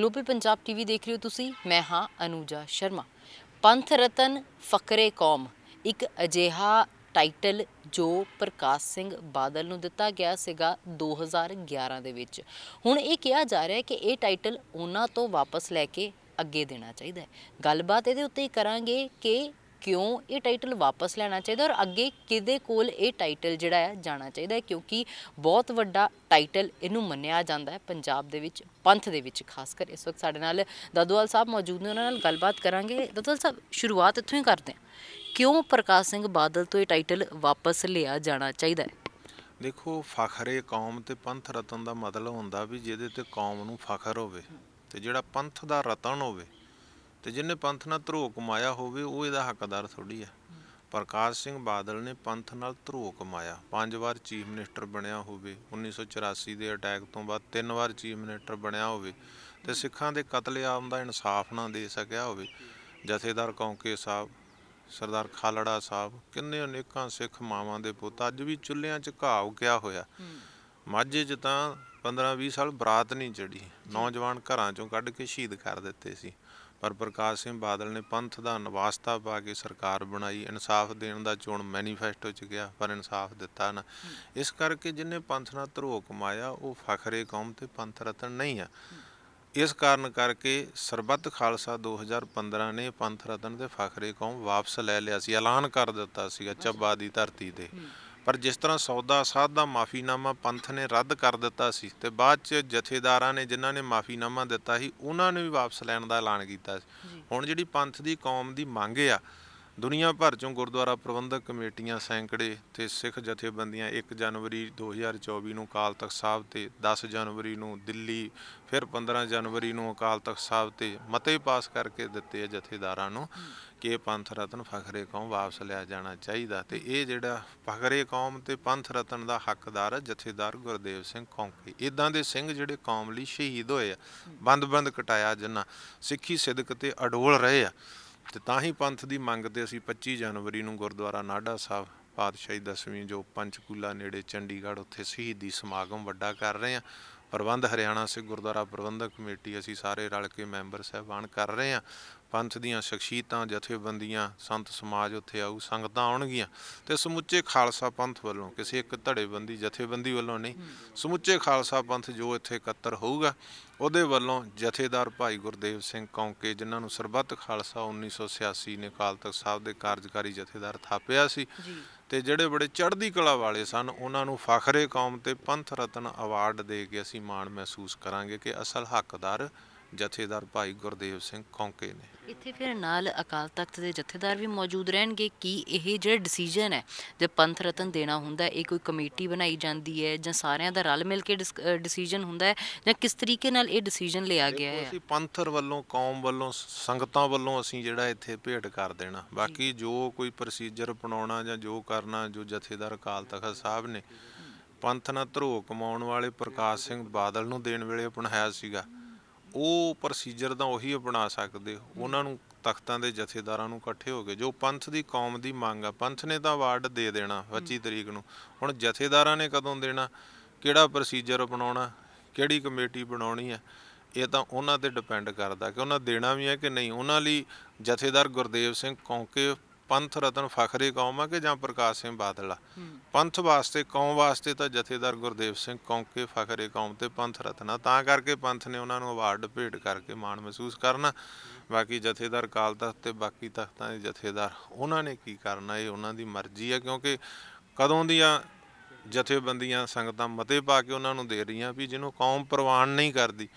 Global Punjab TV ਦੇਖ ਰਹੇ ਹੋ ਤੁਸੀਂ। ਮੈਂ ਹਾਂ ਅਨੂਜਾ ਸ਼ਰਮਾ। ਪੰਥ ਰਤਨ ਫਕਰੇ ਕੌਮ, ਇੱਕ ਅਜਿਹਾ ਟਾਈਟਲ ਜੋ ਪ੍ਰਕਾਸ਼ ਸਿੰਘ ਬਾਦਲ ਨੂੰ ਦਿੱਤਾ ਗਿਆ ਸੀਗਾ 2011 ਦੇ ਵਿੱਚ। ਹੁਣ ਇਹ ਕਿਹਾ ਜਾ ਰਿਹਾ ਹੈ ਕਿ ਇਹ ਟਾਈਟਲ ਉਹਨਾਂ ਤੋਂ ਵਾਪਸ ਲੈ ਕੇ ਅੱਗੇ ਦੇਣਾ ਚਾਹੀਦਾ ਹੈ। ਗੱਲਬਾਤ ਇਹਦੇ ਉੱਤੇ ਹੀ ਕਰਾਂਗੇ ਕਿ ਕਿਉਂ ਇਹ ਟਾਈਟਲ ਵਾਪਸ ਲੈਣਾ ਚਾਹੀਦਾ ਔਰ ਅੱਗੇ ਕਿਹਦੇ ਕੋਲ ਇਹ ਟਾਈਟਲ ਜਿਹੜਾ ਹੈ ਜਾਣਾ ਚਾਹੀਦਾ ਹੈ? ਕਿਉਂਕਿ ਬਹੁਤ ਵੱਡਾ ਟਾਈਟਲ ਇਹਨੂੰ ਮੰਨਿਆ ਜਾਂਦਾ ਹੈ ਪੰਜਾਬ ਦੇ ਵਿੱਚ, ਪੰਥ ਦੇ ਵਿੱਚ ਖਾਸ ਕਰ। ਇਸ ਵਕਤ ਸਾਡੇ ਨਾਲ ਦਾਦੂਵਾਲ ਸਾਹਿਬ ਮੌਜੂਦ ਨੇ, ਉਹਨਾਂ ਨਾਲ ਗੱਲਬਾਤ ਕਰਾਂਗੇ। ਦਾਦੂਵਾਲ ਸਾਹਿਬ, ਸ਼ੁਰੂਆਤ ਇੱਥੋਂ ਹੀ ਕਰਦੇ ਹਾਂ। ਕਿਉਂ ਪ੍ਰਕਾਸ਼ ਸਿੰਘ ਬਾਦਲ ਤੋਂ ਇਹ ਟਾਈਟਲ ਵਾਪਸ ਲਿਆ ਜਾਣਾ ਚਾਹੀਦਾ ਹੈ? ਦੇਖੋ, ਫਖਰੇ ਕੌਮ ਤੇ ਪੰਥ ਰਤਨ ਦਾ ਮਤਲਬ ਹੁੰਦਾ ਵੀ ਜਿਹਦੇ ਤੇ ਕੌਮ ਨੂੰ ਫਖਰ ਹੋਵੇ ਤੇ ਜਿਹੜਾ ਪੰਥ ਦਾ ਰਤਨ ਹੋਵੇ ਤੇ ਜਿਹਨੇ ਪੰਥ ਨਾਲ ਧਰੋ ਕਮਾਇਆ ਹੋਵੇ, ਉਹ ਇਹਦਾ ਹੱਕਦਾਰ ਥੋੜੀ ਆ। ਪ੍ਰਕਾਸ਼ ਸਿੰਘ ਬਾਦਲ ਨੇ ਪੰਥ ਨਾਲ ਧਰੋ ਕਮਾਇਆ। ਪੰਜ ਵਾਰ ਚੀਫ ਮਿਨਿਸਟਰ ਬਣਿਆ ਹੋਵੇ 1984 ਦੇ ਅਟੈਕ ਤੋਂ ਬਾਅਦ ਤਿੰਨ ਵਾਰ ਚੀਫ ਮਿਨਿਸਟਰ ਬਣਿਆ ਹੋਵੇ ਤੇ ਸਿੱਖਾਂ ਦੇ ਕਤਲੇਆਮ ਦਾ ਇਨਸਾਫ ਨਾ ਦੇ ਸਕਿਆ ਹੋਵੇ। ਜਥੇਦਾਰ ਕੌਂਕੇ ਸਾਹਿਬ, ਸਰਦਾਰ ਖਾਲੜਾ ਸਾਹਿਬ, ਕਿੰਨੇ ਅਨੇਕਾਂ ਸਿੱਖ ਮਾਵਾਂ ਦੇ ਪੁੱਤ, ਅੱਜ ਵੀ ਚੁੱਲ੍ਹਿਆਂ 'ਚ ਘਾਹ ਉਗਿਆ ਹੋਇਆ। ਮਾਝੇ 'ਚ ਤਾਂ 15-20 ਸਾਲ ਬਰਾਤ ਨਹੀਂ ਚੜੀ ਨੌਜਵਾਨ ਘਰਾਂ 'ਚੋਂ ਕੱਢ ਕੇ ਸ਼ਹੀਦ ਕਰ ਦਿੱਤੇ ਸੀ। ਪਰ ਪ੍ਰਕਾਸ਼ ਸਿੰਘ ਬਾਦਲ ਨੇ ਪੰਥ ਦਾ ਨਿਵਾਸਤਾ ਪਾ ਕੇ ਸਰਕਾਰ ਬਣਾਈ ਇਨਸਾਫ ਦੇਣ ਦਾ ਚੋਣ ਮੈਨੀਫੈਸਟੋ 'ਚ ਗਿਆ ਪਰ ਇਨਸਾਫ ਦਿੱਤਾ ਨਾ। ਇਸ ਕਰਕੇ ਜਿਨੇ ਪੰਥ ਨਾਲ ਧਰੋ ਕਮਾਇਆ ਉਹ ਫਖਰੇ ਕੌਮ ਤੇ ਪੰਥ ਰਤਨ ਨਹੀਂ ਆ। ਇਸ ਕਾਰਨ ਕਰਕੇ ਸਰਬੱਤ ਖਾਲਸਾ 2015 ਨੇ ਪੰਥ ਰਤਨ ਤੇ ਫਖਰੇ ਕੌਮ ਵਾਪਸ ਲੈ ਲਿਆ ਸੀ ਐਲਾਨ ਕਰ ਦਿੱਤਾ ਸੀਗਾ ਚੱਬਾ ਦੀ ਧਰਤੀ ਤੇ। ਪਰ ਜਿਸ ਤਰ੍ਹਾਂ ਸੌਦਾ ਸਾਧ ਦਾ ਮਾਫੀਨਾਮਾ ਪੰਥ ਨੇ ਰੱਦ ਕਰ ਦਿੱਤਾ ਸੀ ਤੇ ਬਾਅਦ ਚ ਜਥੇਦਾਰਾਂ ਨੇ ਜਿਨ੍ਹਾਂ ਨੇ ਮਾਫੀਨਾਮਾ ਦਿੱਤਾ ਸੀ ਉਹਨਾਂ ਨੇ ਵੀ ਵਾਪਸ ਲੈਣ ਦਾ ਐਲਾਨ ਕੀਤਾ ਸੀ। ਹੁਣ ਜਿਹੜੀ ਪੰਥ ਦੀ ਕੌਮ ਦੀ ਮੰਗ ਆ ਦੁਨੀਆ ਭਰ ਚੋਂ ਗੁਰਦੁਆਰਾ ਪ੍ਰਬੰਧਕ ਕਮੇਟੀਆਂ, ਸੈਂਕੜੇ ਤੇ ਸਿੱਖ ਜਥੇਬੰਦੀਆਂ 1 ਜਨਵਰੀ 2024 ਨੂੰ ਅਕਾਲ ਤਖਤ ਸਾਹਿਬ ਤੇ 10 ਜਨਵਰੀ ਨੂੰ ਦਿੱਲੀ, ਫਿਰ 15 ਜਨਵਰੀ ਨੂੰ ਅਕਾਲ ਤਖਤ ਸਾਹਿਬ ਤੇ ਮਤੇ ਪਾਸ ਕਰਕੇ ਦਿੱਤੇ ਆ ਜਥੇਦਾਰਾਂ ਨੂੰ ਕਿ ਪੰਥ ਰਤਨ ਫਖਰੇ ਕੌਮ ਵਾਪਸ ਲਿਆ ਜਾਣਾ ਚਾਹੀਦਾ ਤੇ ਇਹ ਜਿਹੜਾ ਫਖਰੇ ਕੌਮ ਤੇ ਪੰਥ ਰਤਨ ਦਾ ਹੱਕਦਾਰ ਹੈ ਜਥੇਦਾਰ ਗੁਰਦੇਵ ਸਿੰਘ ਕੌਂਕੇ। ਇਦਾਂ ਦੇ ਸਿੰਘ ਜਿਹੜੇ ਕੌਮ ਲਈ ਸ਼ਹੀਦ ਹੋਏ ਆ, ਬੰਦ-ਬੰਦ ਕਟਾਇਆ ਜਿਨ੍ਹਾਂ ਸਿੱਖੀ ਸਿਦਕ ਤੇ ਅਡੋਲ ਰਹੇ ਆ। ਤੇ ਤਾਂ ਹੀ ਪੰਥ ਦੀ ਮੰਗ ਤੇ ਅਸੀਂ 25 ਜਨਵਰੀ ਨੂੰ ਗੁਰਦੁਆਰਾ ਨਾਢਾ ਸਾਹਿਬ ਪਾਤਸ਼ਾਹੀ ਦਸਵੀਂ ਜੋ ਪੰਚਕੂਲਾ ਨੇੜੇ ਚੰਡੀਗੜ੍ਹ ਉੱਥੇ ਸ਼ਹੀਦੀ ਸਮਾਗਮ ਵੱਡਾ ਕਰ ਰਹੇ ਆ ਪ੍ਰਬੰਧ ਹਰਿਆਣਾ ਸਿੱਖ ਗੁਰਦੁਆਰਾ ਪ੍ਰਬੰਧਕ ਕਮੇਟੀ ਅਸੀਂ ਸਾਰੇ ਰਲ ਕੇ ਮੈਂਬਰ ਸਹਿਬਾਨ ਕਰ ਰਹੇ ਆ ਪੰਥ ਦੀਆਂ ਸ਼ਖਸੀਅਤਾਂ ਜਥੇਬੰਦੀਆਂ ਸੰਤ ਸਮਾਜ ਉੱਥੇ ਆਊ ਸੰਗਤਾਂ ਆਉਣਗੀਆਂ। ਤੇ ਸਮੁੱਚੇ ਖਾਲਸਾ ਪੰਥ ਵੱਲੋਂ ਕਿਸੇ ਇੱਕ ਧੜੇਬੰਦੀ ਜਥੇਬੰਦੀ ਵੱਲੋਂ ਨਹੀਂ ਸਮੁੱਚੇ ਖਾਲਸਾ ਪੰਥ ਜੋ ਇੱਥੇ ਇਕੱਤਰ ਹੋਊਗਾ ਉਹਦੇ ਵੱਲੋਂ ਜਥੇਦਾਰ ਭਾਈ ਗੁਰਦੇਵ ਸਿੰਘ ਕੌਂਕੇ ਜਿਨ੍ਹਾਂ ਨੂੰ ਸਰਬੱਤ ਖਾਲਸਾ 1986 ਨੇ ਅਕਾਲ ਤਖਤ ਸਾਹਿਬ ਦੇ ਕਾਰਜਕਾਰੀ ਜਥੇਦਾਰ ਥਾਪਿਆ ਸੀ ਤੇ ਜਿਹੜੇ ਬੜੇ ਚੜ੍ਹਦੀ ਕਲਾ ਵਾਲੇ ਸਨ ਉਹਨਾਂ ਨੂੰ ਫਖਰੇ ਕੌਮ ਤੇ ਪੰਥ ਰਤਨ ਅਵਾਰਡ ਦੇ ਕੇ ਅਸੀਂ ਮਾਣ ਮਹਿਸੂਸ ਕਰਾਂਗੇ ਕਿ ਅਸਲ ਹੱਕਦਾਰ ਜਥੇਦਾਰ ਭਾਈ ਗੁਰਦੇਵ ਸਿੰਘ ਕੌਂਕੇ ਨੇ। ਇੱਥੇ ਫਿਰ ਨਾਲ ਅਕਾਲ ਤਖਤ ਦੇ ਜਥੇਦਾਰ ਵੀ ਮੌਜੂਦ ਰਹਿਣਗੇ। ਕਿ ਇਹ ਜਿਹੜਾ ਡਿਸੀਜਨ ਹੈ ਜੇ ਪੰਥ ਰਤਨ ਦੇਣਾ ਹੁੰਦਾ ਇਹ ਕੋਈ ਕਮੇਟੀ ਬਣਾਈ ਜਾਂਦੀ ਹੈ ਜਾਂ ਸਾਰਿਆਂ ਦਾ ਰਲ ਮਿਲ ਕੇ ਡਿਸੀਜਨ ਹੁੰਦਾ ਹੈ ਜਾਂ ਕਿਸ ਤਰੀਕੇ ਨਾਲ ਇਹ ਡਿਸੀਜਨ ਲਿਆ ਗਿਆ ਹੈ? ਅਸੀਂ ਪੰਥਰ ਵੱਲੋਂ ਕੌਮ ਵੱਲੋਂ ਸੰਗਤਾਂ ਵੱਲੋਂ ਅਸੀਂ ਜਿਹੜਾ ਇੱਥੇ ਭੇਟ ਕਰ ਦੇਣਾ। ਬਾਕੀ ਜੋ ਕੋਈ ਪ੍ਰੋਸੀਜਰ ਅਪਣਾਉਣਾ ਜਾਂ ਜੋ ਕਰਨਾ ਜੋ ਜਥੇਦਾਰ ਅਕਾਲ ਤਖਤ ਸਾਹਿਬ ਨੇ ਪੰਥ ਨਾਲ ਧਰੋ ਕਮਾਉਣ ਵਾਲੇ ਪ੍ਰਕਾਸ਼ ਸਿੰਘ ਬਾਦਲ ਨੂੰ ਦੇਣ ਵੇਲੇ ਅਪਣਾਇਆ ਸੀਗਾ। ਉਹ ਪ੍ਰੋਸੀਜਰ ਤਾਂ ਉਹੀ ਅਪਣਾ ਸਕਦੇ ਉਹਨਾਂ ਨੂੰ ਤਖਤਾਂ ਦੇ ਜਥੇਦਾਰਾਂ ਨੂੰ ਇਕੱਠੇ ਹੋ ਕੇ ਜੋ ਪੰਥ ਦੀ ਕੌਮ ਦੀ ਮੰਗ ਆ ਪੰਥ ਨੇ ਤਾਂ ਅਵਾਰਡ ਦੇ ਦੇਣਾ 25 ਤਰੀਕ ਨੂੰ। ਹੁਣ ਜਥੇਦਾਰਾਂ ਨੇ ਕਦੋਂ ਦੇਣਾ ਕਿਹੜਾ ਪ੍ਰੋਸੀਜਰ ਅਪਣਾਉਣਾ ਕਿਹੜੀ ਕਮੇਟੀ ਬਣਾਉਣੀ ਹੈ ਇਹ ਤਾਂ ਉਹਨਾਂ ਤੇ ਡਿਪੈਂਡ ਕਰਦਾ ਕਿ ਉਹਨਾਂ ਦੇਣਾ ਵੀ ਹੈ ਕਿ ਨਹੀਂ। ਉਹਨਾਂ ਲਈ ਜਥੇਦਾਰ ਗੁਰਦੇਵ ਸਿੰਘ ਕੌਂਕੇ ਪੰਥ ਰਤਨ ਫਖਰੇ ਕੌਮ ਆ ਕਿ ਜਾਂ ਪ੍ਰਕਾਸ਼ ਸਿੰਘ ਬਾਦਲ ਆ? ਪੰਥ ਵਾਸਤੇ ਕੌਮ ਵਾਸਤੇ ਤਾਂ ਜਥੇਦਾਰ ਗੁਰਦੇਵ ਸਿੰਘ ਕੌਂਕੇ ਫਖਰੇ ਕੌਮ ਤੇ ਪੰਥ ਰਤਨ ਆ। ਤਾਂ ਕਰਕੇ ਪੰਥ ਨੇ ਉਹਨਾਂ ਨੂੰ ਅਵਾਰਡ ਭੇਟ ਕਰਕੇ ਮਾਣ ਮਹਿਸੂਸ ਕਰਨਾ। ਬਾਕੀ ਜਥੇਦਾਰ ਕਾਲ ਤਖਤ ਤੇ ਬਾਕੀ ਤਖਤਾਂ ਦੇ ਜਥੇਦਾਰ ਉਹਨਾਂ ਨੇ ਕੀ ਕਰਨਾ? ਇਹ ਉਹਨਾਂ ਦੀ ਮਰਜ਼ੀ ਆ ਕਿਉਂਕਿ ਕਦੋਂ ਦੀਆਂ ਜਥੇਬੰਦੀਆਂ ਸੰਗਤਾਂ ਮਤੇ ਪਾ ਕੇ ਉਹਨਾਂ ਨੂੰ ਦੇ ਰਹੀਆਂ ਵੀ ਜਿਹਨੂੰ ਕੌਮ ਪ੍ਰਵਾਨ ਨਹੀਂ ਕਰਦੀ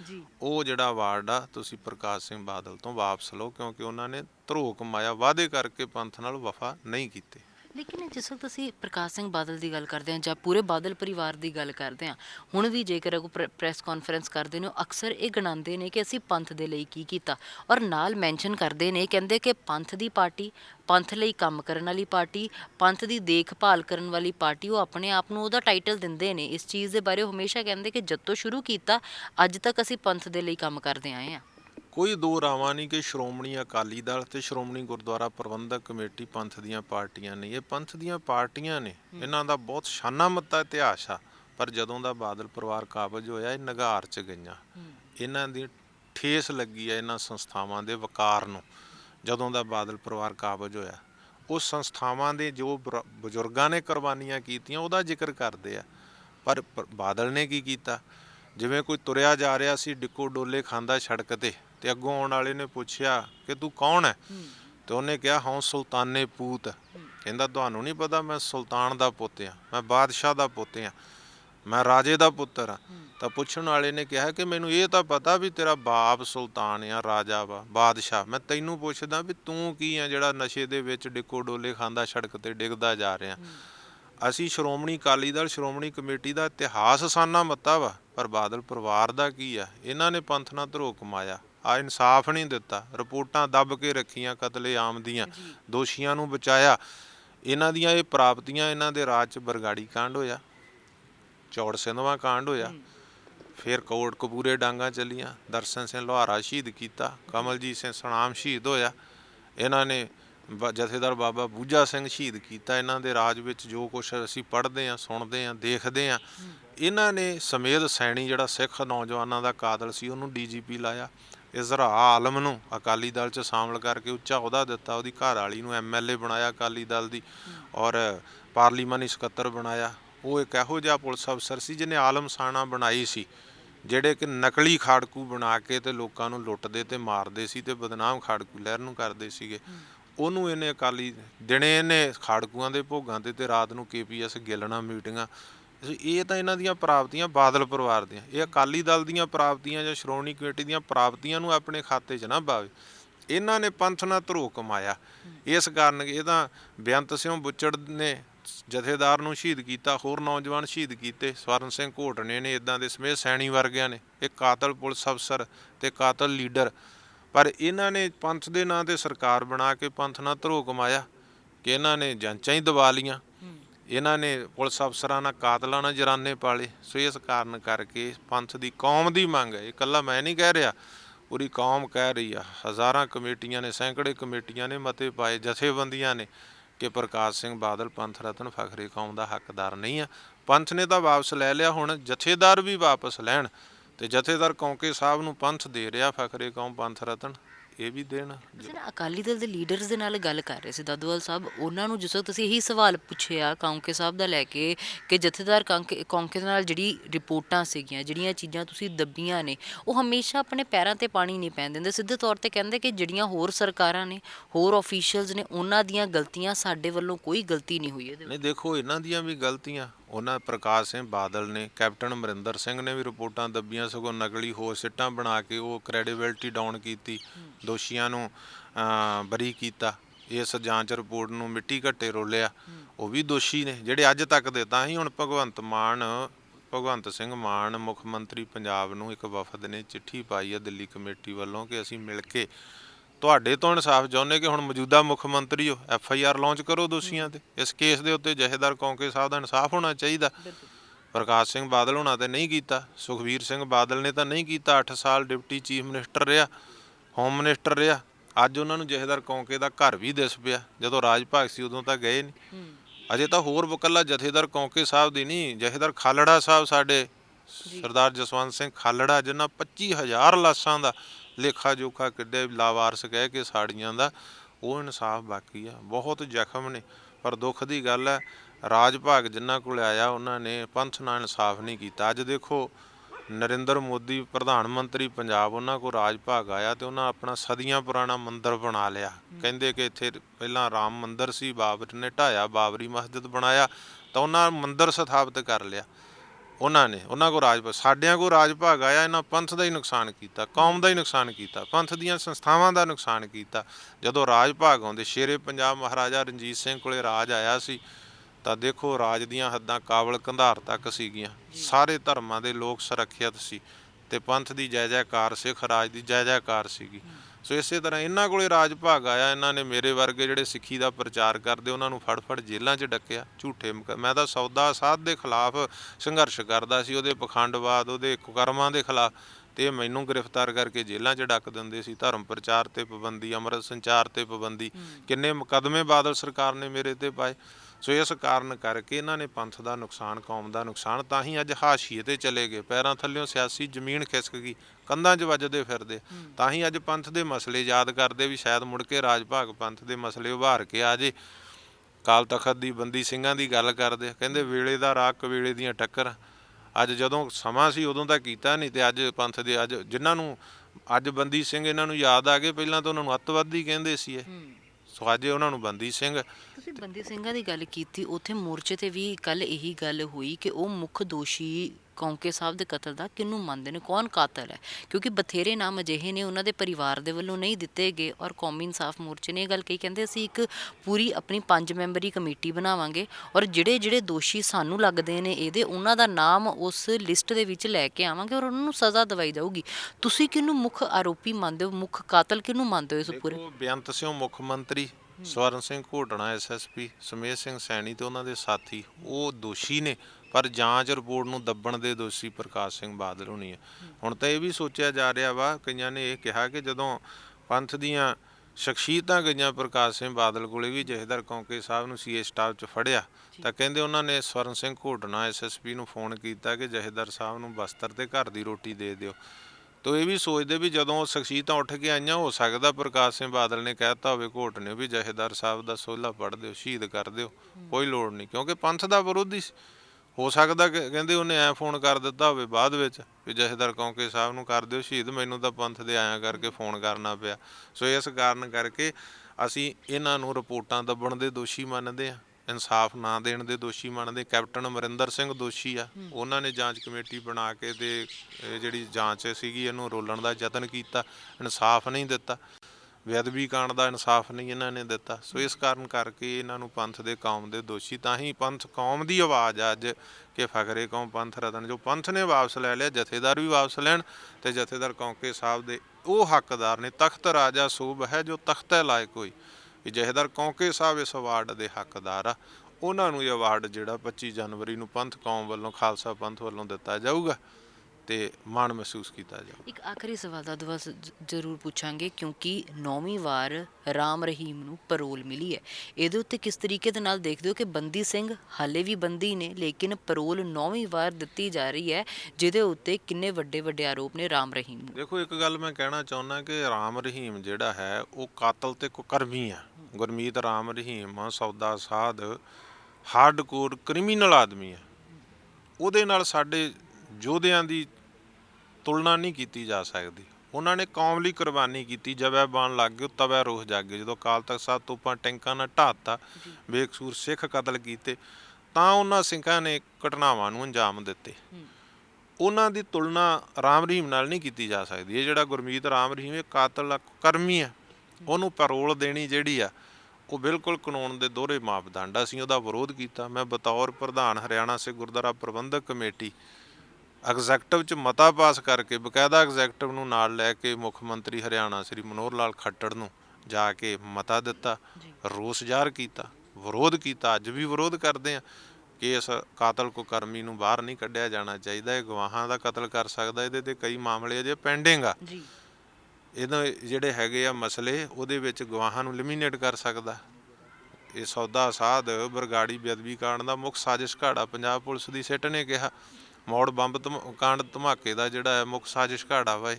ਉਹ ਜਿਹੜਾ ਅਵਾਰਡ ਆ ਤੁਸੀਂ ਪ੍ਰਕਾਸ਼ ਸਿੰਘ ਬਾਦਲ ਤੋਂ ਵਾਪਸ ਲਓ ਕਿਉਂਕਿ ਉਹਨਾਂ ਨੇ ਧਰੋ ਕਮਾਇਆ ਵਾਅਦੇ ਕਰਕੇ ਪੰਥ ਨਾਲ ਵਫਾ ਨਹੀਂ ਕੀਤੇ। ਲੇਕਿਨ ਜਿਸ ਵਕਤ ਅਸੀਂ ਪ੍ਰਕਾਸ਼ ਸਿੰਘ ਬਾਦਲ ਦੀ ਗੱਲ ਕਰਦੇ ਹਾਂ ਜਾਂ ਪੂਰੇ ਬਾਦਲ ਪਰਿਵਾਰ ਦੀ ਗੱਲ ਕਰਦੇ ਹਾਂ, ਹੁਣ ਵੀ ਜੇਕਰ ਕੋਈ ਪ੍ਰੈਸ ਕਾਨਫਰੰਸ ਕਰਦੇ ਨੇ, ਉਹ ਅਕਸਰ ਇਹ ਗਣਾਉਂਦੇ ਨੇ ਕਿ ਅਸੀਂ ਪੰਥ ਦੇ ਲਈ ਕੀ ਕੀਤਾ ਔਰ ਨਾਲ ਮੈਂਸ਼ਨ ਕਰਦੇ ਨੇ, ਕਹਿੰਦੇ ਕਿ ਪੰਥ ਦੀ ਪਾਰਟੀ, ਪੰਥ ਲਈ ਕੰਮ ਕਰਨ ਵਾਲੀ ਪਾਰਟੀ, ਪੰਥ ਦੀ ਦੇਖਭਾਲ ਕਰਨ ਵਾਲੀ ਪਾਰਟੀ, ਉਹ ਆਪਣੇ ਆਪ ਨੂੰ ਉਹਦਾ ਟਾਈਟਲ ਦਿੰਦੇ ਨੇ। ਇਸ ਚੀਜ਼ ਦੇ ਬਾਰੇ ਉਹ ਹਮੇਸ਼ਾ ਕਹਿੰਦੇ ਕਿ ਜਦ ਤੋਂ ਸ਼ੁਰੂ ਕੀਤਾ, ਅੱਜ ਤੱਕ ਅਸੀਂ ਪੰਥ ਦੇ ਲਈ ਕੰਮ ਕਰਦੇ ਆਏ ਹਾਂ। ਕੋਈ ਦੋ ਰਾਵਾਂ ਨਹੀਂ ਕਿ ਸ਼੍ਰੋਮਣੀ ਅਕਾਲੀ ਦਲ ਤੇ ਸ਼੍ਰੋਮਣੀ ਗੁਰਦੁਆਰਾ ਪ੍ਰਬੰਧਕ ਕਮੇਟੀ ਪੰਥ ਦੀਆਂ ਪਾਰਟੀਆਂ ਨੇ। ਇਹ ਪੰਥ ਦੀਆਂ ਪਾਰਟੀਆਂ ਨੇ। ਇਹਨਾਂ ਦਾ ਬਹੁਤ ਸ਼ਾਨਾ ਮੱਤਾ ਇਤਿਹਾਸ ਆ। ਪਰ ਜਦੋਂ ਦਾ ਬਾਦਲ ਪਰਿਵਾਰ ਕਾਬਜ ਹੋਇਆ ਇਹ ਨਗਾਰ ਚ ਗਈਆਂ। ਇਹਨਾਂ ਦੀ ਠੇਸ ਲੱਗੀ ਹੈ ਇਹਨਾਂ ਸੰਸਥਾਵਾਂ ਦੇ ਵਕਾਰ ਨੂੰ ਜਦੋਂ ਦਾ ਬਾਦਲ ਪਰਿਵਾਰ ਕਾਬਜ ਹੋਇਆ। ਉਸ ਸੰਸਥਾਵਾਂ ਦੇ ਜੋ ਬਜ਼ੁਰਗਾਂ ਨੇ ਕੁਰਬਾਨੀਆਂ ਕੀਤੀਆਂ ਉਹਦਾ ਜ਼ਿਕਰ ਕਰਦੇ ਆ। ਪਰ ਬਾਦਲ ਨੇ ਕੀ ਕੀਤਾ? ਜਿਵੇਂ ਕੋਈ ਤੁਰਿਆ ਜਾ ਰਿਹਾ ਸੀ ਡਿੱਕੋ ਡੋਲੇ ਖਾਂਦਾ ਸੜਕ ਤੇ ਤੇ ਅੱਗੋਂ ਆਉਣ ਵਾਲੇ ਨੇ ਪੁੱਛਿਆ ਕਿ ਤੂੰ ਕੌਣ ਹੈ? ਤੇ ਉਹਨੇ ਕਿਹਾ ਹਾਂ ਸੁਲਤਾਨੇ ਪੂਤ ਕਹਿੰਦਾ ਤੁਹਾਨੂੰ ਨਹੀਂ ਪਤਾ ਮੈਂ ਸੁਲਤਾਨ ਦਾ ਪੁੱਤ ਆ ਮੈਂ ਬਾਦਸ਼ਾਹ ਦਾ ਪੁੱਤ ਆ ਮੈਂ ਰਾਜੇ ਦਾ ਪੁੱਤਰ ਆ ਤਾਂ ਪੁੱਛਣ ਵਾਲੇ ਨੇ ਕਿਹਾ ਕਿ ਮੈਨੂੰ ਇਹ ਤਾਂ ਪਤਾ ਵੀ ਤੇਰਾ ਬਾਪ ਸੁਲਤਾਨ ਆ ਰਾਜਾ ਵਾ ਬਾਦਸ਼ਾਹ। ਮੈਂ ਤੈਨੂੰ ਪੁੱਛਦਾ ਵੀ ਤੂੰ ਕੀ ਆ ਜਿਹੜਾ ਨਸ਼ੇ ਦੇ ਵਿੱਚ ਡਿੱਕੋ ਡੋਲੇ ਖਾਂਦਾ ਸੜਕ ਤੇ ਡਿੱਗਦਾ ਜਾ ਰਿਹਾ। ਅਸੀਂ ਸ਼੍ਰੋਮਣੀ ਅਕਾਲੀ ਦਲ ਸ਼੍ਰੋਮਣੀ ਕਮੇਟੀ ਦਾ ਇਤਿਹਾਸ ਸਾਨਾ ਮੱਤਾ ਵਾ ਪਰ ਬਾਦਲ ਪਰਿਵਾਰ ਦਾ ਕੀ ਆ? ਇਹਨਾਂ ਨੇ ਪੰਥ ਨਾਲ ਧਰੋ ਕਮਾਇਆ। ਆ ਇਨਸਾਫ ਨਹੀਂ ਦਿੱਤਾ। ਰਿਪੋਰਟਾਂ ਦੱਬ ਕੇ ਰੱਖੀਆਂ ਕਤਲੇ ਆਮ ਦੀਆਂ ਦੋਸ਼ੀਆਂ ਨੂੰ ਬਚਾਇਆ। ਇਹਨਾਂ ਦੀਆਂ ਇਹ ਪ੍ਰਾਪਤੀਆਂ ਇਹਨਾਂ ਦੇ ਰਾਜ ਚ ਬਰਗਾੜੀ ਕਾਂਡ ਹੋਇਆ। ਚੌੜ ਸਿੰਧਵਾ ਕਾਂਡ ਹੋਇਆ। ਫਿਰ ਕੋਟ ਕਪੂਰੇ ਡਾਂਗਾ ਚੱਲੀਆਂ। ਦਰਸ਼ਨ ਸਿੰਘ ਲੋਹਾਰਾ ਸ਼ਹੀਦ ਕੀਤਾ। ਕਮਲਜੀਤ ਸਿੰਘ ਸਨਾਮ ਸ਼ਹੀਦ ਹੋਇਆ। ਇਹਨਾਂ ਨੇ ਜਥੇਦਾਰ ਬਾਬਾ ਬੂਝਾ ਸਿੰਘ ਸ਼ਹੀਦ ਕੀਤਾ। ਇਹਨਾਂ ਦੇ ਰਾਜ ਵਿੱਚ ਜੋ ਕੁਝ ਅਸੀਂ ਪੜ੍ਹਦੇ ਹਾਂ ਸੁਣਦੇ ਹਾਂ ਦੇਖਦੇ ਹਾਂ। ਇਹਨਾਂ ਨੇ ਸਮੇਤ ਸੈਣੀ ਜਿਹੜਾ ਸਿੱਖ ਨੌਜਵਾਨਾਂ ਦਾ ਕਾਤਲ ਸੀ ਉਹਨੂੰ ਡੀਜੀਪੀ ਲਾਇਆ। ਇਜ਼ਰਾ ਆਲਮ ਨੂੰ ਅਕਾਲੀ ਦਲ 'ਚ ਸ਼ਾਮਲ ਕਰਕੇ ਉੱਚਾ ਅਹੁਦਾ ਦਿੱਤਾ, ਉਹਦੀ ਘਰ ਵਾਲੀ ਨੂੰ ਐਮਐਲਏ ਬਣਾਇਆ ਅਕਾਲੀ ਦਲ ਦੀ ਔਰ ਪਾਰਲੀਮਾਨੀ ਸਕੱਤਰ ਬਣਾਇਆ। ਉਹ ਇੱਕ ਇਹੋ ਜਿਹਾ ਪੁਲਿਸ ਅਫਸਰ ਸੀ ਜਿਹਨੇ ਆਲਮ ਸਾਣਾ ਬਣਾਈ ਸੀ, ਜਿਹੜੇ ਕਿ ਨਕਲੀ ਖਾੜਕੂ ਬਣਾ ਕੇ ਤੇ ਲੋਕਾਂ ਨੂੰ ਲੁੱਟਦੇ ਤੇ ਮਾਰਦੇ ਸੀ ਤੇ ਬਦਨਾਮ ਖਾੜਕੂ ਲਹਿਰ ਨੂੰ ਕਰਦੇ ਸੀਗੇ। ਉਹਨੂੰ ਇਹਨੇ ਅਕਾਲੀ, ਦਿਨੇ ਇਹਨੇ ਖਾੜਕੂਆਂ ਦੇ ਭੋਗਾਂ ਤੇ ਤੇ ਰਾਤ ਨੂੰ ਕੇਪੀਐਸ ਗਿਲਣਾ ਮੀਟਿੰਗਾਂ ਇਹ ਤਾਂ ਇਹਨਾਂ ਦੀਆਂ ਪ੍ਰਾਪਤੀਆਂ ਬਾਦਲ ਪਰਿਵਾਰ ਦੀਆਂ, ਇਹ ਅਕਾਲੀ ਦਲ ਦੀਆਂ ਪ੍ਰਾਪਤੀਆਂ ਜਾਂ ਸ਼੍ਰੋਮਣੀ ਕਮੇਟੀ ਦੀਆਂ ਪ੍ਰਾਪਤੀਆਂ ਨੂੰ ਆਪਣੇ ਖਾਤੇ 'ਚ ਨਾ ਪਾਵੇ। ਇਹਨਾਂ ਨੇ ਪੰਥ ਨਾਲ ਧਰੋ ਕਮਾਇਆ। ਇਸ ਕਾਰਨ ਇਹ ਤਾਂ ਬੇਅੰਤ ਸਿੰਘ ਬੁੱਚੜ ਨੇ ਜਥੇਦਾਰ ਨੂੰ ਸ਼ਹੀਦ ਕੀਤਾ, ਹੋਰ ਨੌਜਵਾਨ ਸ਼ਹੀਦ ਕੀਤੇ, ਸਵਰਨ ਸਿੰਘ ਘੋਟਣੇ ਨੇ ਇਦਾਂ ਦੇ ਸਮੇਤ ਸੈਣੀ ਵਰਗਿਆਂ ਨੇ। ਇਹ ਕਾਤਲ ਪੁਲਿਸ ਅਫਸਰ ਤੇ ਕਾਤਲ ਲੀਡਰ। ਪਰ ਇਹਨਾਂ ਨੇ ਪੰਥ ਦੇ ਨਾਂ ਤੇ ਸਰਕਾਰ ਬਣਾ ਕੇ ਪੰਥ ਨਾਲ ਧਰੋ ਕਮਾਇਆ, ਕਿ ਇਹਨਾਂ ਨੇ ਜਾਂਚਾਂ ਹੀ ਦਬਾ ਲੀਆਂ ਇਹਨਾਂ ਨੇ ਪੁਲਿਸ ਅਫਸਰਾਂ ਨਾਲ ਕਾਤਲਾਂ ਨਾਲ ਜਰਾਨੇ ਪਾਲੇ। ਸੋ ਇਸ ਕਾਰਨ ਕਰਕੇ ਪੰਥ ਦੀ ਕੌਮ ਦੀ ਮੰਗ ਹੈ। ਇਹ ਇਕੱਲਾ ਮੈਂ ਨਹੀਂ ਕਹਿ ਰਿਹਾ, ਪੂਰੀ ਕੌਮ ਕਹਿ ਰਹੀ ਆ। ਹਜ਼ਾਰਾਂ ਕਮੇਟੀਆਂ ਨੇ, ਸੈਂਕੜੇ ਕਮੇਟੀਆਂ ਨੇ ਮਤੇ ਪਾਏ, ਜਥੇਬੰਦੀਆਂ ਨੇ ਕਿ ਪ੍ਰਕਾਸ਼ ਸਿੰਘ ਬਾਦਲ ਪੰਥ ਰਤਨ ਫਖਰੇ ਕੌਮ ਦਾ ਹੱਕਦਾਰ ਨਹੀਂ ਆ। ਪੰਥ ਨੇ ਤਾਂ ਵਾਪਸ ਲੈ ਲਿਆ, ਹੁਣ ਜਥੇਦਾਰ ਵੀ ਵਾਪਸ ਲੈਣ। ਤੇ ਜਥੇਦਾਰ ਕੌਂਕੇ ਸਾਹਿਬ ਨੂੰ ਪੰਥ ਦੇ ਰਿਹਾ, ਫਖਰੇ ਕੌਮ ਪੰਥ ਰਤਨ। ਇਹ ਵੀ ਦੇਣ। ਤੁਸੀਂ ਨਾ ਅਕਾਲੀ ਦਲ ਦੇ ਲੀਡਰਸ ਦੇ ਨਾਲ ਗੱਲ ਕਰ ਰਹੇ ਸੀ ਦਾਦੂਵਾਲ ਸਾਹਿਬ ਉਹਨਾਂ ਨੂੰ ਜਿਸ ਵਕਤ ਤੁਸੀਂ ਇਹੀ ਸਵਾਲ ਪੁੱਛਿਆ ਕੌਂਕੇ ਸਾਹਿਬ ਦਾ ਲੈ ਕੇ ਕਿ ਜਥੇਦਾਰ ਕੌਂਕੇ ਕੌਂਕੇ ਦੇ ਨਾਲ ਜਿਹੜੀ ਰਿਪੋਰਟਾਂ ਸੀਗੀਆਂ ਜਿਹੜੀਆਂ ਚੀਜ਼ਾਂ ਤੁਸੀਂ ਦੱਬੀਆਂ ਨੇ ਉਹ ਹਮੇਸ਼ਾ ਆਪਣੇ ਪੈਰਾਂ ਤੇ ਪਾਣੀ ਨਹੀਂ ਪੈਣ ਦਿੰਦੇ। ਸਿੱਧੇ ਤੌਰ ਤੇ ਕਹਿੰਦੇ ਕਿ ਜਿਹੜੀਆਂ ਹੋਰ ਸਰਕਾਰਾਂ ਨੇ ਹੋਰ ਆਫੀਸ਼ੀਅਲਸ ਨੇ ਉਹਨਾਂ ਦੀਆਂ ਗਲਤੀਆਂ ਸਾਡੇ ਵੱਲੋਂ ਕੋਈ ਗਲਤੀ ਨਹੀਂ ਹੋਈ ਇਹਦੇ ਵਿੱਚ। ਨਹੀਂ ਦੇਖੋ ਇਹਨਾਂ ਦੀਆਂ ਵੀ ਗਲਤੀਆਂ। ਉਹਨਾਂ ਪ੍ਰਕਾਸ਼ ਸਿੰਘ ਬਾਦਲ ਨੇ, ਕੈਪਟਨ ਅਮਰਿੰਦਰ ਸਿੰਘ ਨੇ ਵੀ ਰਿਪੋਰਟਾਂ ਦੱਬੀਆਂ, ਸਗੋਂ ਨਕਲੀ ਹੋਰ ਸਿੱਟਾਂ ਬਣਾ ਕੇ ਉਹ ਕ੍ਰੈਡੀਬਿਲਟੀ ਡਾਊਨ ਕੀਤੀ, ਦੋਸ਼ੀਆਂ ਨੂੰ ਬਰੀ ਕੀਤਾ। ਇਸ ਜਾਂਚ ਰਿਪੋਰਟ ਨੂੰ ਮਿੱਟੀ ਘੱਟੇ ਰੋਲਿਆ। ਉਹ ਵੀ ਦੋਸ਼ੀ ਨੇ, ਜਿਹੜੇ ਅੱਜ ਤੱਕ ਦੇ, ਤਾਂ ਹੀ ਹੁਣ ਭਗਵੰਤ ਮਾਨ, ਭਗਵੰਤ ਸਿੰਘ ਮਾਨ ਮੁੱਖ ਮੰਤਰੀ ਪੰਜਾਬ ਨੂੰ ਇੱਕ ਵਫਦ ਨੇ ਚਿੱਠੀ ਪਾਈ ਹੈ ਦਿੱਲੀ ਕਮੇਟੀ ਵੱਲੋਂ ਕਿ ਅਸੀਂ ਮਿਲ ਕੇ ਤੁਹਾਡੇ ਤੋਂ ਇਨਸਾਫ ਚਾਹੁੰਦੇ ਕਿ ਹੁਣ ਮੌਜੂਦਾ ਮੁੱਖ ਮੰਤਰੀ ਹੋ ਐਫ ਆਈ ਆਰ ਲਾਂਚ ਕਰੋ ਦੋਸ਼ੀਆਂ ਤੇ। ਇਸ ਕੇਸ ਦੇ ਉੱਤੇ ਜਹੇਦਾਰ ਕੌਂਕੇ ਸਾਹਿਬ ਦਾ ਇਨਸਾਫ ਹੋਣਾ ਚਾਹੀਦਾ। ਪ੍ਰਕਾਸ਼ ਸਿੰਘ ਬਾਦਲ ਹੋਣਾ ਤੇ ਨਹੀਂ ਕੀਤਾ। ਸੁਖਵੀਰ ਸਿੰਘ ਬਾਦਲ ਨੇ ਤਾਂ ਨਹੀਂ ਕੀਤਾ। 8 ਸਾਲ ਡਿਪਟੀ ਚੀਫ ਮਿਨਿਸਟਰ ਰਿਹਾ ਹੋਮ ਮਿਨਿਸਟਰ ਰਿਹਾ। ਅੱਜ ਉਹਨਾਂ ਨੂੰ ਜਹੇਦਾਰ ਕੌਂਕੇ ਦਾ ਘਰ ਵੀ ਦਿਸ ਪਿਆ। ਜਦੋਂ ਰਾਜ ਭਾਗ ਸੀ ਉਦੋਂ ਤਾਂ ਗਏ ਨਹੀਂ। ਅਜੇ ਤਾਂ ਹੋਰ ਬਕੱਲਾ ਜਥੇਦਾਰ ਕੌਂਕੇ ਸਾਹਿਬ ਦੀ ਨਹੀਂ ਜਥੇਦਾਰ ਖਾਲੜਾ ਸਾਹਿਬ ਸਾਡੇ ਸਰਦਾਰ ਜਸਵੰਤ ਸਿੰਘ ਖਾਲੜਾ ਜਿਨ੍ਹਾਂ 25000 ਲਾਸ਼ਾਂ ਦਾ ਲੇਖਾ ਜੋਖਾ ਕਿੱਡੇ ਲਾਵਾਰਸ ਕਹਿ ਕੇ ਸਾੜੀਆਂ ਦਾ ਉਹ ਇਨਸਾਫ ਬਾਕੀ ਆ ਬਹੁਤ ਜ਼ਖਮ ਨੇ। ਪਰ ਦੁੱਖ ਦੀ ਗੱਲ ਹੈ ਰਾਜ ਭਾਗ ਜਿਨ੍ਹਾਂ ਕੋਲ ਆਇਆ ਉਹਨਾਂ ਨੇ ਪੰਥ ਨਾਲ ਇਨਸਾਫ ਨਹੀਂ ਕੀਤਾ। ਅੱਜ ਦੇਖੋ ਨਰਿੰਦਰ ਮੋਦੀ ਪ੍ਰਧਾਨ ਮੰਤਰੀ ਪੰਜਾਬ ਉਹਨਾਂ ਕੋਲ ਰਾਜ ਭਾਗ ਆਇਆ ਤੇ ਉਹਨਾਂ ਆਪਣਾ ਸਦੀਆਂ ਪੁਰਾਣਾ ਮੰਦਿਰ ਬਣਾ ਲਿਆ। ਕਹਿੰਦੇ ਕਿ ਇੱਥੇ ਪਹਿਲਾਂ ਰਾਮ ਮੰਦਿਰ ਸੀ ਬਾਬਰ ਨੇ ਢਾਇਆ ਬਾਬਰੀ ਮਸਜਿਦ ਬਣਾਇਆ ਤਾਂ ਉਹਨਾਂ ਮੰਦਿਰ ਸਥਾਪਿਤ ਕਰ ਲਿਆ। ਉਹਨਾਂ ਨੇ, ਉਹਨਾਂ ਕੋ ਰਾਜ ਭਾਗ ਸਾਡਿਆਂ ਕੋ ਰਾਜ ਭਾਗ ਆਇਆ, ਇਹਨਾਂ ਪੰਥ ਦਾ ਹੀ ਨੁਕਸਾਨ ਕੀਤਾ, ਕੌਮ ਦਾ ਹੀ ਨੁਕਸਾਨ ਕੀਤਾ, ਪੰਥ ਦੀਆਂ ਸੰਸਥਾਵਾਂ ਦਾ ਨੁਕਸਾਨ ਕੀਤਾ। ਜਦੋਂ ਰਾਜ ਭਾਗ ਆਉਂਦੇ, ਸ਼ੇਰੇ ਪੰਜਾਬ ਮਹਾਰਾਜਾ ਰਣਜੀਤ ਸਿੰਘ ਕੋਲੇ ਰਾਜ ਆਇਆ ਸੀ, ਤਾਂ ਦੇਖੋ ਰਾਜ ਦੀਆਂ ਹੱਦਾਂ ਕਾਬਲ ਕੰਧਾਰ ਤੱਕ ਸੀਗੀਆਂ। ਸਾਰੇ ਧਰਮਾਂ ਦੇ ਲੋਕ ਸੁਰੱਖਿਅਤ ਸੀ ਤੇ ਪੰਥ ਦੀ ਜੈ ਜੈਕਾਰ ਸਿੱਖ ਰਾਜ ਦੀ ਜੈ ਜੈਕਾਰ ਸੀਗੀ। ਸੋ ਇਸੇ ਤਰ੍ਹਾਂ ਇਹਨਾਂ ਕੋਲੇ ਰਾਜ ਭਾਗ ਆਇਆ ਇਹਨਾਂ ਨੇ ਮੇਰੇ ਵਰਗੇ ਜਿਹੜੇ ਸਿੱਖੀ ਦਾ ਪ੍ਰਚਾਰ ਕਰਦੇ ਉਹਨਾਂ ਨੂੰ ਫੜ ਫੜ ਜੇਲ੍ਹਾਂ 'ਚ ਡੱਕਿਆ ਝੂਠੇ ਮੈਂ ਤਾਂ ਸੌਦਾ ਸਾਧ ਦੇ ਖਿਲਾਫ ਸੰਘਰਸ਼ ਕਰਦਾ ਸੀ ਉਹਦੇ ਪਖੰਡਵਾਦ ਉਹਦੇ ਕੁਕਰਮਾਂ ਦੇ ਖਿਲਾਫ ਤੇ ਮੈਨੂੰ ਗ੍ਰਿਫਤਾਰ ਕਰਕੇ ਜੇਲ੍ਹਾਂ 'ਚ ਡੱਕ ਦਿੰਦੇ ਸੀ ਧਰਮ ਪ੍ਰਚਾਰ ਤੇ ਪਾਬੰਦੀ ਅੰਮ੍ਰਿਤ ਸੰਚਾਰ ਤੇ ਪਾਬੰਦੀ ਕਿੰਨੇ ਮੁਕੱਦਮੇ ਬਾਦਲ ਸਰਕਾਰ ਨੇ ਮੇਰੇ ਤੇ ਪਾਏ। ਸੋ ਇਸ ਕਾਰਨ ਕਰਕੇ ਇਹਨਾਂ ਨੇ ਪੰਥ ਦਾ ਨੁਕਸਾਨ ਕੌਮ ਦਾ ਨੁਕਸਾਨ ਤਾਂ ਹੀ ਅੱਜ ਹਾਸ਼ੀਏ ਤੇ ਚਲੇ ਗਏ। ਪੈਰਾਂ ਥੱਲਿਓਂ ਸਿਆਸੀ ਜ਼ਮੀਨ ਖਿਸਕ ਗਈ ਕੰਧਾਂ 'ਚ ਵੱਜਦੇ ਫਿਰਦੇ। ਤਾਂ ਹੀ ਅੱਜ ਪੰਥ ਦੇ ਮਸਲੇ ਯਾਦ ਕਰਦੇ ਵੀ ਸ਼ਾਇਦ ਮੁੜ ਕੇ ਰਾਜ ਭਾਗ ਪੰਥ ਦੇ ਮਸਲੇ ਉਭਾਰ ਕੇ ਆ ਜੇ। ਕਾਲ ਤਖਤ ਦੀ ਬੰਦੀ ਸਿੰਘਾਂ ਦੀ ਗੱਲ ਕਰਦੇ ਕਹਿੰਦੇ ਵੇਲੇ ਦਾ ਰਾਗ ਕਵੇਲੇ ਦੀਆਂ ਟੱਕਰ। ਅੱਜ ਜਦੋਂ ਸਮਾਂ ਸੀ ਉਦੋਂ ਤਾਂ ਕੀਤਾ ਨਹੀਂ ਤੇ ਅੱਜ ਪੰਥ ਦੇ ਅੱਜ ਜਿਨ੍ਹਾਂ ਨੂੰ ਅੱਜ ਬੰਦੀ ਸਿੰਘ ਇਹਨਾਂ ਨੂੰ ਯਾਦ ਆ ਗਏ ਪਹਿਲਾਂ ਤਾਂ ਉਹਨਾਂ ਨੂੰ ਅੱਤਵਾਦੀ ਕਹਿੰਦੇ ਸੀ ਇਹ ਸੋ ਉਹਨਾਂ ਨੂੰ ਬੰਦੀ ਸਿੰਘ ਤੁਸੀਂ ਬੰਦੀ ਸਿੰਘਾਂ ਦੀ ਗੱਲ ਕੀਤੀ, ਉੱਥੇ ਮੋਰਚੇ ਤੇ ਵੀ ਕੱਲ ਇਹੀ ਗੱਲ ਹੋਈ ਕਿ ਉਹ ਮੁੱਖ ਦੋਸ਼ੀ ਕੌਂਕੇ ਸਾਹਿਬ ਦੇ ਕਤਲ ਦਾ ਕਿਹਨੂੰ ਮੰਨਦੇ ਨੇ? ਕੌਣ ਕਾਤਲ ਹੈ? ਕਿਉਂਕਿ ਬਥੇਰੇ ਨਾਮ ਅਜਿਹੇ ਨੇ, ਉਹਨਾਂ ਦੇ ਪਰਿਵਾਰ ਦੇ ਵੱਲੋਂ ਨਹੀਂ ਦਿੱਤੇ ਗਏ ਔਰ ਕੌਮੀ ਇਨਸਾਫ ਮੋਰਚੇ ਨੇ ਇਹ ਗੱਲ ਕਹੀ, ਕਹਿੰਦੇ ਅਸੀਂ ਇੱਕ ਪੂਰੀ ਆਪਣੀ ਪੰਜ ਮੈਂਬਰੀ ਕਮੇਟੀ ਬਣਾਵਾਂਗੇ ਔਰ ਜਿਹੜੇ ਜਿਹੜੇ ਦੋਸ਼ੀ ਸਾਨੂੰ ਲੱਗਦੇ ਨੇ ਇਹਦੇ, ਉਹਨਾਂ ਦਾ ਨਾਮ ਉਸ ਲਿਸਟ ਦੇ ਵਿੱਚ ਲੈ ਕੇ ਆਵਾਂਗੇ ਔਰ ਉਹਨਾਂ ਨੂੰ ਸਜ਼ਾ ਦਵਾਈ ਜਾਊਗੀ। ਤੁਸੀਂ ਕਿਹਨੂੰ ਮੁੱਖ ਆਰੋਪੀ ਮੰਨਦੇ ਹੋ? ਮੁੱਖ ਕਾਤਲ ਕਿਹਨੂੰ ਮੰਨਦੇ ਹੋ ਇਸ ਪੂਰੇ ਬੇਅੰਤ ਸਿੰਘ ਮੁੱਖ ਮੰਤਰੀ ਸਵਰਨ ਸਿੰਘ ਘੋਟਣਾ ਐਸਐਸਪੀ ਸਮੇਤ ਸਿੰਘ ਸੈਣੀ ਤੇ ਉਹਨਾਂ ਦੇ ਸਾਥੀ ਉਹ ਦੋਸ਼ੀ ਨੇ ਪਰ ਜਾਂਚ ਰਿਪੋਰਟ ਨੂੰ ਦੱਬਣ ਦੇ ਦੋਸ਼ੀ ਪ੍ਰਕਾਸ਼ ਸਿੰਘ ਬਾਦਲ ਹੋਣੀ ਹੈ। ਹੁਣ ਤਾਂ ਇਹ ਵੀ ਸੋਚਿਆ ਜਾ ਰਿਹਾ ਵਾ ਕਈਆਂ ਨੇ ਇਹ ਕਿਹਾ ਕਿ ਜਦੋਂ ਪੰਥ ਦੀਆਂ ਸ਼ਖਸੀਅਤਾਂ ਗਈਆਂ ਪ੍ਰਕਾਸ਼ ਸਿੰਘ ਬਾਦਲ ਕੋਲੇ ਵੀ ਜਹੇਦਾਰ ਕੌਂਕੇ ਸਾਹਿਬ ਨੂੰ ਸੀਏ ਸਟਾਫ 'ਚ ਫੜਿਆ ਤਾਂ ਕਹਿੰਦੇ ਉਹਨਾਂ ਨੇ ਸਵਰਨ ਸਿੰਘ ਘੋਟਣਾ ਐਸਐਸਪੀ ਨੂੰ ਫੋਨ ਕੀਤਾ ਕਿ ਜਹੇਦਾਰ ਸਾਹਿਬ ਨੂੰ ਬਸਤਰ ਤੇ ਘਰ ਦੀ ਰੋਟੀ ਦੇ ਦਿਓ। ਤੋ ਇਹ ਵੀ ਸੋਚਦੇ ਵੀ ਜਦੋਂ ਸ਼ਖਸੀਅਤਾਂ ਉੱਠ ਕੇ ਆਈਆਂ ਹੋ ਸਕਦਾ ਪ੍ਰਕਾਸ਼ ਸਿੰਘ ਬਾਦਲ ਨੇ ਕਹਿਤਾ ਹੋਵੇ ਘੋਟ ਨੇ ਵੀ ਜਹੇਦਾਰ ਸਾਹਿਬ ਦਾ ਸੋਲਾ ਪੜ ਦਿਓ ਸ਼ਹੀਦ ਕਰ ਦਿਓ ਕੋਈ ਲੋੜ ਨਹੀਂ। ਕਿਉਂਕਿ ਪੰਥ ਦਾ ਵਿਰੋਧੀ ਹੋ ਸਕਦਾ ਕਿ ਕਹਿੰਦੇ ਉਹਨੇ ਐ ਫੋਨ ਕਰ ਦਿੱਤਾ ਹੋਵੇ ਬਾਅਦ ਵਿੱਚ ਵੀ ਜਹੇਦਾਰ ਕੌਂਕੇ ਸਾਹਿਬ ਨੂੰ ਕਰ ਦਿਓ ਸ਼ਹੀਦ ਮੈਨੂੰ ਤਾਂ ਪੰਥ ਦੇ ਆਇਆ ਕਰਕੇ ਫੋਨ ਕਰਨਾ ਪਿਆ। ਸੋ ਇਸ ਕਾਰਨ ਕਰਕੇ ਅਸੀਂ ਇਹਨਾਂ ਨੂੰ ਰਿਪੋਰਟਾਂ ਦੱਬਣ ਦੇ ਦੋਸ਼ੀ ਮੰਨਦੇ ਆ ਇਨਸਾਫ ਨਾ ਦੇਣ ਦੇ ਦੋਸ਼ੀ ਮੰਨਦੇ ਕੈਪਟਨ ਅਮਰਿੰਦਰ ਸਿੰਘ ਦੋਸ਼ੀ ਆ। ਉਹਨਾਂ ਨੇ ਜਾਂਚ ਕਮੇਟੀ ਬਣਾ ਕੇ ਤੇ ਜਿਹੜੀ ਜਾਂਚ ਸੀਗੀ ਇਹਨੂੰ ਰੋਲਣ ਦਾ ਯਤਨ ਕੀਤਾ। ਇਨਸਾਫ ਨਹੀਂ ਦਿੱਤਾ। ਬੇਅਦਬੀ ਕਾਂਡ ਦਾ ਇਨਸਾਫ ਨਹੀਂ ਇਹਨਾਂ ਨੇ ਦਿੱਤਾ। ਸੋ ਇਸ ਕਾਰਨ ਕਰਕੇ ਇਹਨਾਂ ਨੂੰ ਪੰਥ ਦੇ ਕੌਮ ਦੇ ਦੋਸ਼ੀ ਤਾਂ ਹੀ ਪੰਥ ਕੌਮ ਦੀ ਆਵਾਜ਼ ਆ ਅੱਜ ਕਿ ਫਖਰੇ ਕੌਮ ਪੰਥ ਰਤਨ ਜੋ ਪੰਥ ਨੇ ਵਾਪਸ ਲੈ ਲਿਆ ਜਥੇਦਾਰ ਵੀ ਵਾਪਸ ਲੈਣ ਤੇ ਜਥੇਦਾਰ ਕੌਂਕੇ ਸਾਹਿਬ ਦੇ ਉਹ ਹੱਕਦਾਰ ਨੇ ਤਖਤ ਰਾਜਾ ਸੂਬ ਹੈ ਜੋ ਤਖਤੈ ਲਾਇਕ ਹੋਈ। ਕਿ ਜਹੇਦਾਰ ਕੌਂਕੇ ਸਾਹਿਬ ਇਸ ਅਵਾਰਡ ਦੇ ਹੱਕਦਾਰ ਆ। ਉਹਨਾਂ ਨੂੰ ਇਹ ਅਵਾਰਡ ਜਿਹੜਾ 25 ਜਨਵਰੀ ਨੂੰ ਪੰਥ ਕੌਮ ਵੱਲੋਂ ਖਾਲਸਾ ਪੰਥ ਵੱਲੋਂ ਦਿੱਤਾ ਜਾਊਗਾ ਤੇ ਮਾਣ ਮਹਿਸੂਸ ਕੀਤਾ ਜਾਊਗਾ। ਇੱਕ ਆਖਰੀ ਸਵਾਲ ਦਾ ਦੁਆ ਜ਼ਰੂਰ ਪੁੱਛਾਂਗੇ ਕਿਉਂਕਿ ਨੌਵੀਂ ਵਾਰ ਰਾਮ ਰਹੀਮ ਨੂੰ ਪਰੋਲ ਮਿਲੀ ਹੈ। ਇਹਦੇ ਉੱਤੇ ਕਿਸ ਤਰੀਕੇ ਦੇ ਨਾਲ ਦੇਖਦੇ ਹੋ ਕਿ ਬੰਦੀ ਸਿੰਘ ਹਾਲੇ ਵੀ ਬੰਦੀ ਨੇ ਲੇਕਿਨ ਪਰੋਲ ਨੌਵੀਂ ਵਾਰ ਦਿੱਤੀ ਜਾ ਰਹੀ ਹੈ ਜਿਹਦੇ ਉੱਤੇ ਕਿੰਨੇ ਵੱਡੇ ਵੱਡੇ ਆਰੋਪ ਨੇ ਰਾਮ ਰਹੀਮ ਨੂੰ? ਦੇਖੋ ਇੱਕ ਗੱਲ ਮੈਂ ਕਹਿਣਾ ਚਾਹੁੰਦਾ ਕਿ ਰਾਮ ਰਹੀਮ ਜਿਹੜਾ ਹੈ ਉਹ ਕਾਤਲ ਤੇ ਕੁਕਰਮੀ ਆ। ਗੁਰਮੀਤ ਰਾਮ ਰਹੀਮ, ਸੌਦਾ ਸਾਧ, ਹਾਰਡਕੋਰ ਕ੍ਰਿਮੀਨਲ ਆਦਮੀ ਆ ਉਹਦੇ ਨਾਲ ਸਾਡੇ ਯੋਧਿਆਂ ਦੀ ਤੁਲਨਾ ਨਹੀਂ ਕੀਤੀ ਜਾ ਸਕਦੀ। ਉਹਨਾਂ ਨੇ ਕੌਮ ਲਈ ਕੁਰਬਾਨੀ ਕੀਤੀ ਜਬੈ ਬਾਣ ਲੱਗ ਗਏ ਤਬੈ ਰੋਹ ਜਾਗੇ ਜਦੋਂ ਕਾਲ ਤਖਤ ਸਾਹਿਬ ਤੋਪਾਂ ਟੈਂਕਾਂ ਨਾਲ ਢਾਤਾ ਬੇਕਸੂਰ ਸਿੱਖ ਕਤਲ ਕੀਤੇ, ਤਾਂ ਉਹਨਾਂ ਸਿੰਘਾਂ ਨੇ ਘਟਨਾਵਾਂ ਨੂੰ ਅੰਜਾਮ ਦਿੱਤੇ। ਉਹਨਾਂ ਦੀ ਤੁਲਨਾ ਰਾਮ ਰਹੀਮ ਨਾਲ ਨਹੀਂ ਕੀਤੀ ਜਾ ਸਕਦੀ। ਇਹ ਜਿਹੜਾ ਗੁਰਮੀਤ ਰਾਮ ਰਹੀਮ, ਇਹ ਕਾਤਲ ਕਰਮੀ ਹੈ। ਉਹਨੂੰ ਪੈਰੋਲ ਦੇਣੀ ਜਿਹੜੀ ਆ ਉਹ ਬਿਲਕੁਲ ਕਾਨੂੰਨ ਦੇ ਦੋਹਰੇ ਮਾਪਦੰਡ ਆ। ਅਸੀਂ ਉਹਦਾ ਵਿਰੋਧ ਕੀਤਾ। ਮੈਂ ਬਤੌਰ ਪ੍ਰਧਾਨ ਹਰਿਆਣਾ ਸਿੱਖ ਗੁਰਦੁਆਰਾ ਪ੍ਰਬੰਧਕ ਕਮੇਟੀ ਐਗਜ਼ੈਕਟਿਵ ਚ ਮਤਾ ਪਾਸ ਕਰਕੇ ਬਕਾਇਦਾ ਐਗਜ਼ੈਕਟਿਵ ਨੂੰ ਨਾਲ ਲੈ ਕੇ ਮੁੱਖ ਮੰਤਰੀ ਹਰਿਆਣਾ ਸ੍ਰੀ ਮਨੋਹਰ ਲਾਲ ਖੱਟੜ ਨੂੰ ਜਾ ਕੇ ਮਤਾ ਦਿੱਤਾ ਰੋਸ ਜ਼ਾਹਰ ਕੀਤਾ ਵਿਰੋਧ ਕੀਤਾ। ਅੱਜ ਵੀ ਵਿਰੋਧ ਕਰਦੇ ਆ ਕਿ ਇਸ ਕਾਤਲ ਕੋ ਕਰਮੀ ਨੂੰ ਬਾਹਰ ਨਹੀਂ ਕੱਢਿਆ ਜਾਣਾ ਚਾਹੀਦਾ। ਇਹ ਗਵਾਹਾਂ ਦਾ ਕਤਲ ਕਰ ਸਕਦਾ। ਇਹਦੇ ਤੇ ਕਈ ਮਾਮਲੇ ਅਜੇ ਪੈਂਡਿੰਗ ਆ। ਜੀ। ਇਹਦੇ ਜਿਹੜੇ ਹੈਗੇ ਆ ਮਸਲੇ, ਉਹਦੇ ਵਿੱਚ ਗਵਾਹਾਂ ਨੂੰ ਲਿਮੀਨੇਟ ਕਰ ਸਕਦਾ। ਇਹ ਸੌਦਾ ਸਾਧ ਬਰਗਾੜੀ ਬੇਅਦਬੀ ਕਾਂਡ ਦਾ ਮੁੱਖ ਸਾਜ਼ਿਸ਼ ਘਾੜਾ ਪੰਜਾਬ ਪੁਲਿਸ ਦੀ ਸਿੱਟ ਨੇ ਕਿਹਾ। ਮੌੜ ਬੰਬ ਧਮ- ਕਾਂਡ ਧਮਾਕੇ ਦਾ ਜਿਹੜਾ ਹੈ ਮੁੱਖ ਸਾਜ਼ਿਸ਼ ਘਾੜਾ ਵਾ ਇਹ।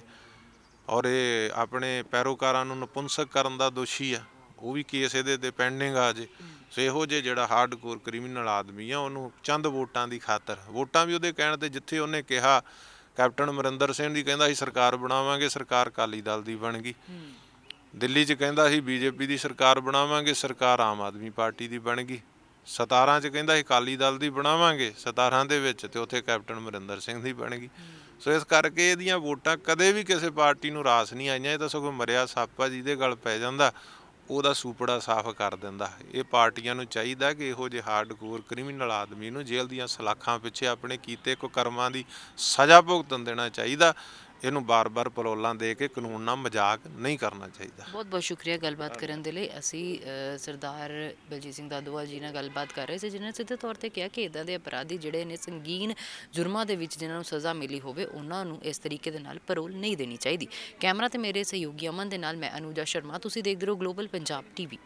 ਔਰ ਇਹ ਆਪਣੇ ਪੈਰੋਕਾਰਾਂ ਨੂੰ ਨਪੁੰਸਕ ਕਰਨ ਦਾ ਦੋਸ਼ੀ ਆ। ਉਹ ਵੀ ਕੇਸ ਇਹਦੇ ਤੇ ਪੈਂਡਿੰਗ ਆ ਜੇ ਸੋ ਇਹੋ ਜੇ ਜਿਹੜਾ ਹਾਰਡਕੋਰ ਕ੍ਰਿਮੀਨਲ ਆਦਮੀ ਆ, ਉਹਨੂੰ ਚੰਦ ਵੋਟਾਂ ਦੀ ਖਾਤਰ। ਵੋਟਾਂ ਵੀ ਉਹਦੇ ਕਹਿਣ ਤੇ ਜਿੱਥੇ ਉਹਨੇ ਕਿਹਾ ਕੈਪਟਨ ਅਮਰਿੰਦਰ ਸਿੰਘ ਦੀ ਕਹਿੰਦਾ ਸੀ ਸਰਕਾਰ ਬਣਾਵਾਂਗੇ ਸਰਕਾਰ ਅਕਾਲੀ ਦਲ ਦੀ ਬਣ ਗਈ। ਦਿੱਲੀ 'ਚ ਕਹਿੰਦਾ ਸੀ ਬੀਜੇਪੀ ਦੀ ਸਰਕਾਰ ਬਣਾਵਾਂਗੇ ਸਰਕਾਰ ਆਮ ਆਦਮੀ ਪਾਰਟੀ ਦੀ ਬਣ ਗਈ। 17 'ਚ ਕਹਿੰਦਾ ਸੀ ਅਕਾਲੀ ਦਲ ਦੀ ਬਣਾਵਾਂਗੇ 17 ਦੇ ਵਿੱਚ ਤੇ ਉੱਥੇ ਕੈਪਟਨ ਅਮਰਿੰਦਰ ਸਿੰਘ ਦੀ ਬਣ ਗਈ। ਸੋ ਇਸ ਕਰਕੇ ਇਹਦੀਆਂ ਵੋਟਾਂ ਕਦੇ ਵੀ ਕਿਸੇ ਪਾਰਟੀ ਨੂੰ ਰਾਸ ਨਹੀਂ ਆਈਆਂ ਇਹ ਤਾਂ ਸਗੋਂ ਮਰਿਆ ਸੱਪ ਆ ਜਿਹਦੇ ਗਲ ਪੈ ਜਾਂਦਾ। ਉਹਦਾ ਸੂਪੜਾ ਸਾਫ਼ ਕਰ ਦਿੰਦਾ। ਇਹ ਪਾਰਟੀਆਂ ਨੂੰ ਚਾਹੀਦਾ ਕਿ ਇਹੋ ਜਿਹੇ ਹਾਰਡਕੋਰ ਕ੍ਰਿਮੀਨਲ ਆਦਮੀ ਨੂੰ ਜੇਲ੍ਹ ਦੀਆਂ ਸਲਾਖਾਂ ਪਿੱਛੇ ਆਪਣੇ ਕੀਤੇ ਕੁਕਰਮਾਂ ਦੀ ਸਜ਼ਾ ਭੁਗਤਣ ਦੇਣਾ ਚਾਹੀਦਾ। ਇਹਨੂੰ ਬਾਰ-ਬਾਰ ਪਰੋਲਾਂ ਦੇ ਕੇ ਕਾਨੂੰਨ ਨਾਲ ਮਜ਼ਾਕ ਨਹੀਂ ਕਰਨਾ ਚਾਹੀਦਾ। ਬਹੁਤ ਬਹੁਤ ਸ਼ੁਕਰੀਆ ਗੱਲਬਾਤ ਕਰਨ ਦੇ ਲਈ। ਅਸੀਂ ਸਰਦਾਰ ਬਲਜੀਤ ਸਿੰਘ ਦਾਦੂਵਾਲ ਜੀ ਨਾਲ ਗੱਲਬਾਤ ਕਰ ਰਹੇ ਸੀ, ਜਿਨ੍ਹਾਂ ਨੇ ਸਿੱਧੇ ਤੌਰ ਤੇ ਕਿਹਾ ਕਿ ਇਦਾਂ ਦੇ ਅਪਰਾਧੀ ਜਿਹੜੇ ਨੇ ਸੰਗੀਨ ਜੁਰਮਾਂ ਦੇ ਵਿੱਚ ਜਿਨ੍ਹਾਂ ਨੂੰ ਸਜ਼ਾ ਮਿਲੀ ਹੋਵੇ, ਉਹਨਾਂ ਨੂੰ ਇਸ ਤਰੀਕੇ ਦੇ ਨਾਲ ਪਰੋਲ ਨਹੀਂ ਦੇਣੀ ਚਾਹੀਦੀ। ਕੈਮਰਾ ਤੇ ਮੇਰੇ ਸਹਿਯੋਗੀ ਅਮਨ ਦੇ ਨਾਲ ਮੈਂ ਅਨੂਜਾ ਸ਼ਰਮਾ। ਤੁਸੀਂ ਦੇਖਦੇ ਰਹੋ ਗਲੋਬਲ ਪੰਜਾਬ ਟੀਵੀ